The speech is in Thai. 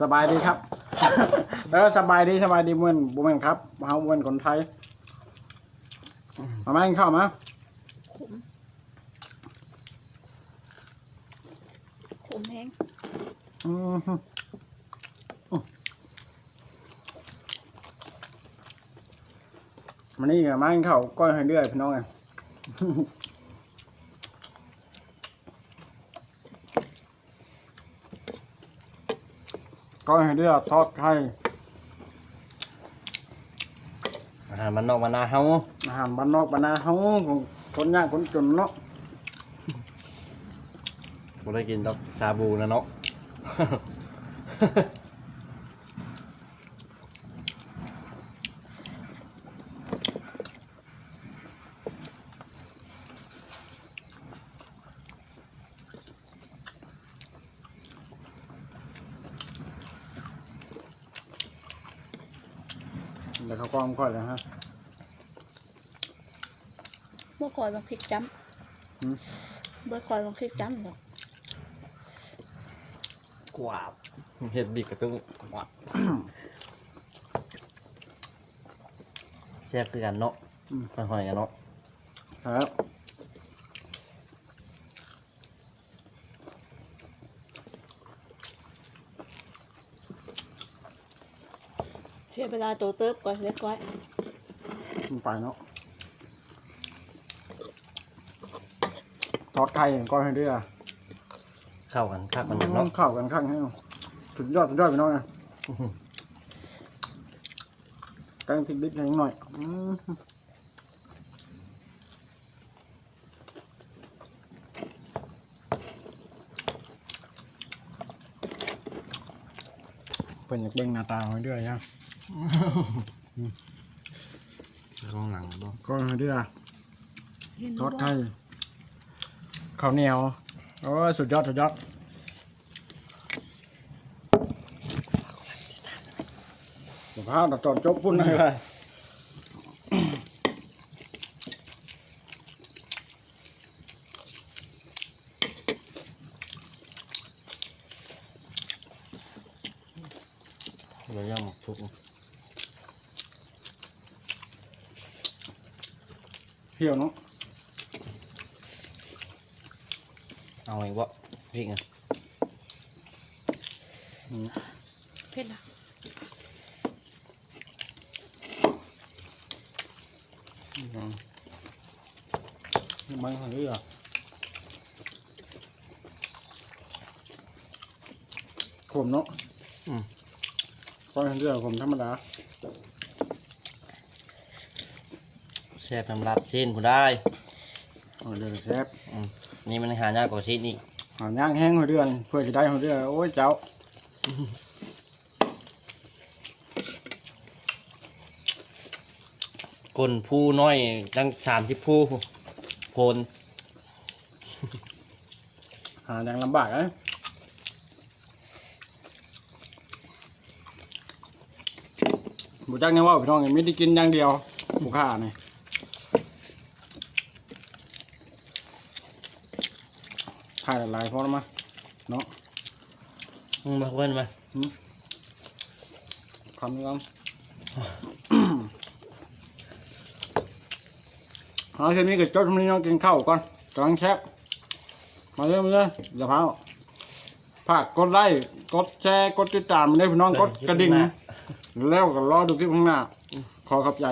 สบายดีครับ แล้วสบายดีสบายดีเหมือนบุเหมือนครับเฮาเหมือนคนไทย มามากินข้าวมาขมขมแห้งอืมฮึอืมมานี่กับมากินข้าวก้อยให้เดือยพี่น้องไง ก้อยให้เดือยทอดไข่อาหารมันนอกมันนาเฮาอาหารบ้านนอกบ้านนาเฮาของคนยากคนจนเนาะบ่ได้กินดอกชาบูนะเนาะ เดี๋ยวเขากล้องค่อยเลยฮะ เมื่อก่อนบางพริกจ้อืมำเมื่อก่อนบางพริกจ้ำหรอกกวาบเฮ็ดบิกกระตุ้งกวาบแซ่บคือกันเนาะค่อยๆกันเนาะครับ สียเวลาโตเติบก่อนเล็กก้อยมันไปเนาะทอดไข่ก้อยให้เดือยเข้ากันคักมันน้อเนาะงเข้ากันข้างให้สุดยอดสุดยอดพี่น้องไงแกงพริกดิบให้หน่อยอืมเป็นอยากเบ่งหน้าตาให้เดือยฮะ ข้างหลังเนาะก้อยให้เดือยเห็นทอดบ่ไข่ข้าวเหนียวโอ้ยสุดยอดสุดยอดสภาพตัดจอดจบพุ่นเลยเราย่างหมกทุก เที่ยวเนาะเอาอีกบ่พริกอะเผ็ดละมันหันเรือขมเนาะก้อยหันเรือขมธรรมดา แซ่บน้ำรับชิ้นผู้ได้เอาเรือแซ่บอืมนี่มันหายากกว่าชิ้นอีกหาย่างแห้งหัวเดือนเพื่อจะได้หัวเรือโอ้ยเจ้ากลผู้น้อยตั้งสามสิบผู้โพนหาอย่างลำบากเลยบุจักเนี่ยว่าพี่น้องไม่ได้กินอย่างเดียวบุค่านี่ถ่ายหลายๆพอแล้วมั้ยเนาะมึงมาเว้นมาคำนี้ก่อนเอาเช่นนี้ก็จดมันน้องกินข้าวก่อนกำลังแชบมาเรื่อยมาเรื่อยอย่าเผาฝากกดไลค์กดแชร์กดติดตามมาเลยพี่น้องกดกระดิ่ง แล้วก็รอดูคลิปข้างหน้า ขอขอบใจ